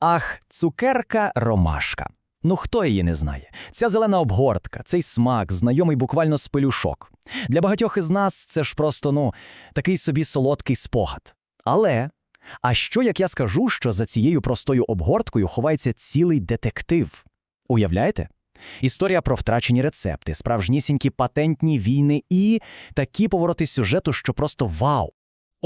Ах, цукерка ромашка. Ну хто її не знає? Ця зелена обгортка, цей смак, знайомий буквально з пелюшок. Для багатьох із нас це ж просто, ну, такий собі солодкий спогад. Але, а що як я скажу, що за цією простою обгорткою ховається цілий детектив? Уявляєте? Історія про втрачені рецепти, справжнісінькі патентні війни і такі повороти сюжету, що просто вау!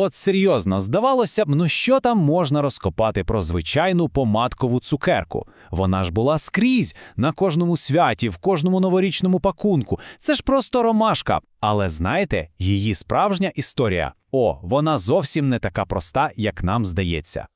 От серйозно, здавалося б, ну що там можна розкопати про звичайну помадкову цукерку? Вона ж була скрізь, на кожному святі, в кожному новорічному пакунку. Це ж просто ромашка. Але знаєте, її справжня історія. О, вона зовсім не така проста, як нам здається.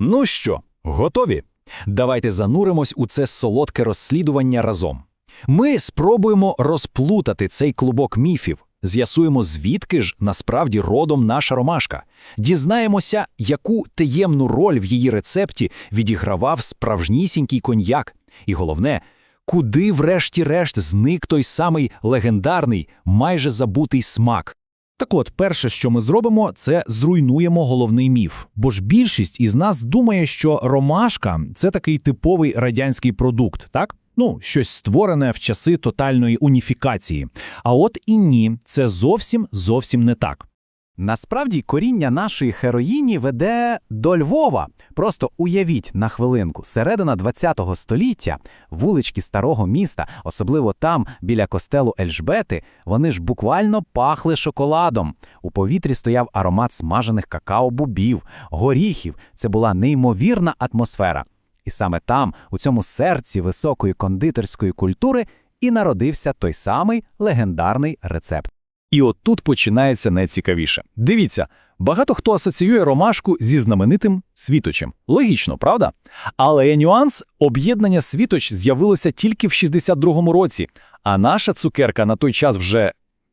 Ну що, готові? Давайте зануримось у це солодке розслідування разом. Ми спробуємо розплутати цей клубок міфів, з'ясуємо, звідки ж насправді родом наша ромашка, дізнаємося, яку таємну роль в її рецепті відігравав справжнісінький коньяк. І головне, куди врешті-решт зник той самий легендарний, майже забутий смак. Так от, перше, що ми зробимо, це зруйнуємо головний міф. Бо ж більшість із нас думає, що ромашка це такий типовий радянський продукт, так? Ну, щось створене в часи тотальної уніфікації. А от і ні, це зовсім зовсім не так. Насправді коріння нашої героїні веде до Львова. Просто уявіть на хвилинку, середина ХХ століття, вулички старого міста, особливо там, біля костелу Ельжбети, вони ж буквально пахли шоколадом. У повітрі стояв аромат смажених какао-бубів, горіхів. Це була неймовірна атмосфера. І саме там, у цьому серці високої кондитерської культури, і народився той самий легендарний рецепт. І от тут починається найцікавіше. Дивіться, багато хто асоціює ромашку зі знаменитим світочем. Логічно, правда? Але є нюанс об'єднання світоч з'явилося тільки в 62-му році, а наша цукерка на той час вже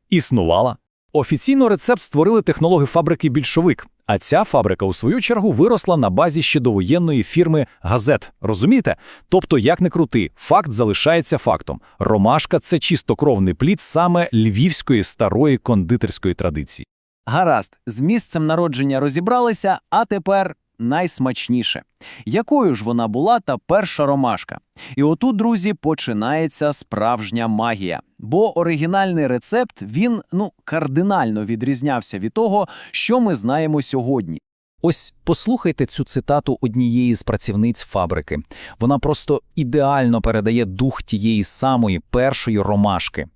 існувала. Офіційно рецепт створили технологи фабрики Більшовик, а ця фабрика, у свою чергу, виросла на базі ще довоєнної фірми Газет. Розумієте? Тобто, як не крути, факт залишається фактом. Ромашка це чистокровний плід саме львівської старої кондитерської традиції. Гаразд, з місцем народження розібралися, а тепер найсмачніше. Якою ж вона була та перша ромашка? І отут, друзі, починається справжня магія. Бо оригінальний рецепт він ну кардинально відрізнявся від того, що ми знаємо сьогодні. Ось послухайте цю цитату однієї з працівниць фабрики. Вона просто ідеально передає дух тієї самої першої ромашки.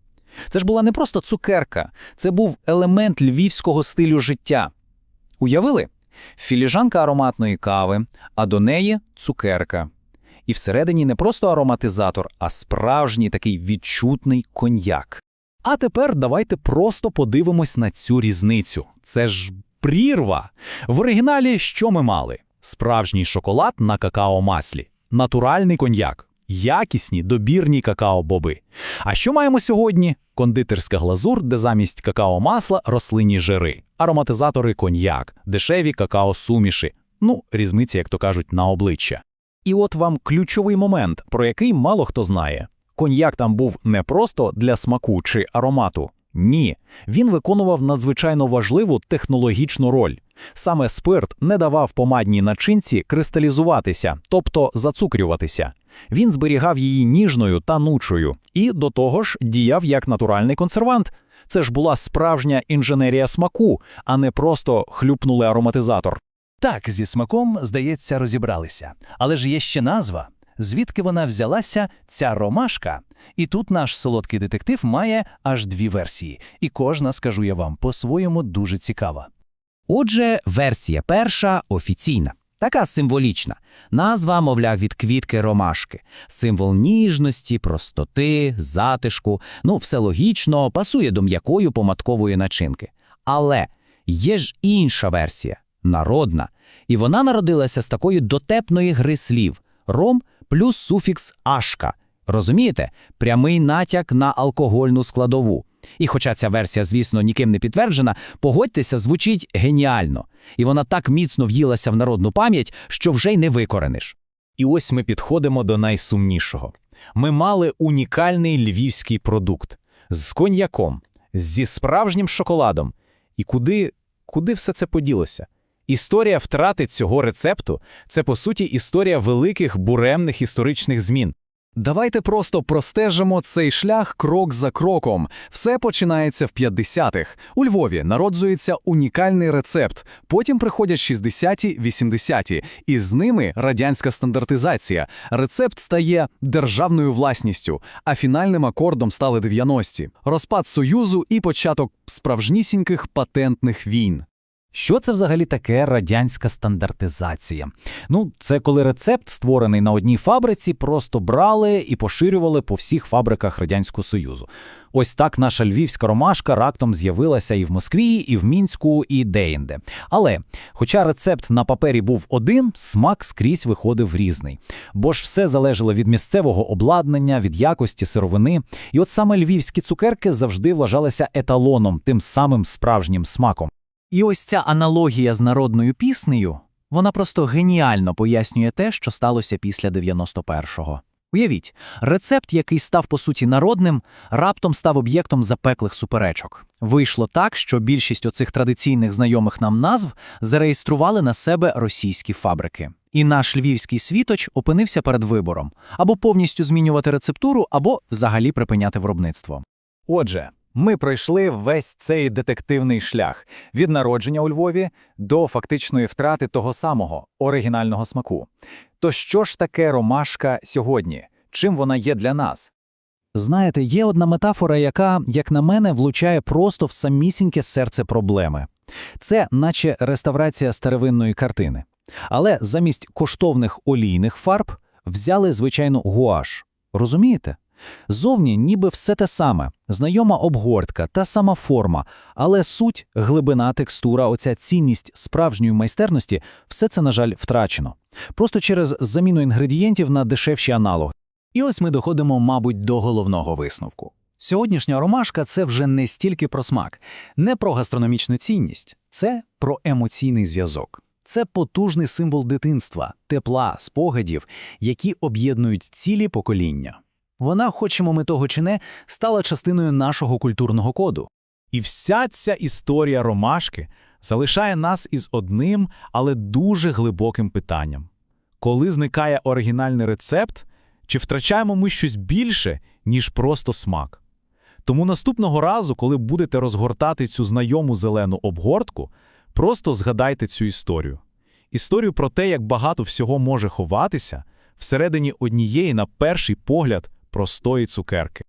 Це ж була не просто цукерка, це був елемент львівського стилю життя. Уявили? Філіжанка ароматної кави, а до неї цукерка. І всередині не просто ароматизатор, а справжній такий відчутний коньяк. А тепер давайте просто подивимось на цю різницю. Це ж прірва. В оригіналі що ми мали? Справжній шоколад на какао-маслі, натуральний коньяк, якісні добірні какао-боби. А що маємо сьогодні? Кондитерська глазур, де замість какао-масла рослинні жири, ароматизатори коньяк, дешеві какао-суміші. Ну, різниця, як то кажуть, на обличчя. І от вам ключовий момент, про який мало хто знає. Коньяк там був не просто для смаку чи аромату. Ні, він виконував надзвичайно важливу технологічну роль. Саме спирт не давав помадній начинці кристалізуватися, тобто зацукрюватися. Він зберігав її ніжною та нучою і до того ж діяв як натуральний консервант. Це ж була справжня інженерія смаку, а не просто хлюпнули ароматизатор. Так, зі смаком, здається, розібралися. Але ж є ще назва. Звідки вона взялася, ця ромашка? І тут наш солодкий детектив має аж дві версії, і кожна, скажу я вам, по-своєму дуже цікава. Отже, версія перша офіційна. Така символічна. Назва, мовляв, від квітки ромашки. Символ ніжності, простоти, затишку. Ну, все логічно, пасує до м'якої помадкової начинки. Але є ж інша версія народна. І вона народилася з такої дотепної гри слів ром плюс суфікс ашка. Розумієте? Прямий натяк на алкогольну складову. І хоча ця версія, звісно, ніким не підтверджена, погодьтеся, звучить геніально. І вона так міцно в'їлася в народну пам'ять, що вже й не викорениш. І ось ми підходимо до найсумнішого. Ми мали унікальний львівський продукт з коньяком, зі справжнім шоколадом. І куди, куди все це поділося? Історія втрати цього рецепту – це, по суті, історія великих буремних історичних змін. Давайте просто простежимо цей шлях крок за кроком. Все починається в 50-х. У Львові народжується унікальний рецепт. Потім приходять 60-ті, 80-ті, і з ними радянська стандартизація. Рецепт стає державною власністю, а фінальним акордом стали 90-ті. Розпад Союзу і початок справжнісіньких патентних війн. Що це взагалі таке радянська стандартизація? Ну, це коли рецепт, створений на одній фабриці, просто брали і поширювали по всіх фабриках Радянського Союзу. Ось так наша львівська ромашка рактом з'явилася і в Москві, і в Мінську, і деінде. Але, хоча рецепт на папері був один, смак скрізь виходив різний. Бо ж все залежало від місцевого обладнання, від якості сировини. І от саме львівські цукерки завжди вважалися еталоном, тим самим справжнім смаком. І ось ця аналогія з народною піснею, вона просто геніально пояснює те, що сталося після 91-го. Уявіть, рецепт, який став по суті народним, раптом став об'єктом запеклих суперечок. Вийшло так, що більшість оцих традиційних знайомих нам назв зареєстрували на себе російські фабрики. І наш львівський світоч опинився перед вибором або повністю змінювати рецептуру, або взагалі припиняти виробництво. Отже, ми пройшли весь цей детективний шлях від народження у Львові до фактичної втрати того самого оригінального смаку. То що ж таке ромашка сьогодні? Чим вона є для нас? Знаєте, є одна метафора, яка, як на мене, влучає просто в самісіньке серце проблеми. Це наче реставрація старовинної картини. Але замість коштовних олійних фарб взяли звичайну гуаш. Розумієте? Зовні ніби все те саме, знайома обгортка, та сама форма, але суть, глибина, текстура, оця цінність справжньої майстерності – все це, на жаль, втрачено. Просто через заміну інгредієнтів на дешевші аналоги. І ось ми доходимо, мабуть, до головного висновку. Сьогоднішня ромашка це вже не стільки про смак, не про гастрономічну цінність, це про емоційний зв'язок. Це потужний символ дитинства, тепла, спогадів, які об'єднують цілі покоління. Вона, хочемо ми того чи не, стала частиною нашого культурного коду. І вся ця історія ромашки залишає нас із одним, але дуже глибоким питанням. Коли зникає оригінальний рецепт, чи втрачаємо ми щось більше, ніж просто смак? Тому наступного разу, коли будете розгортати цю знайому зелену обгортку, просто згадайте цю історію. Історію про те, як багато всього може ховатися всередині однієї, на перший погляд, простої цукерки.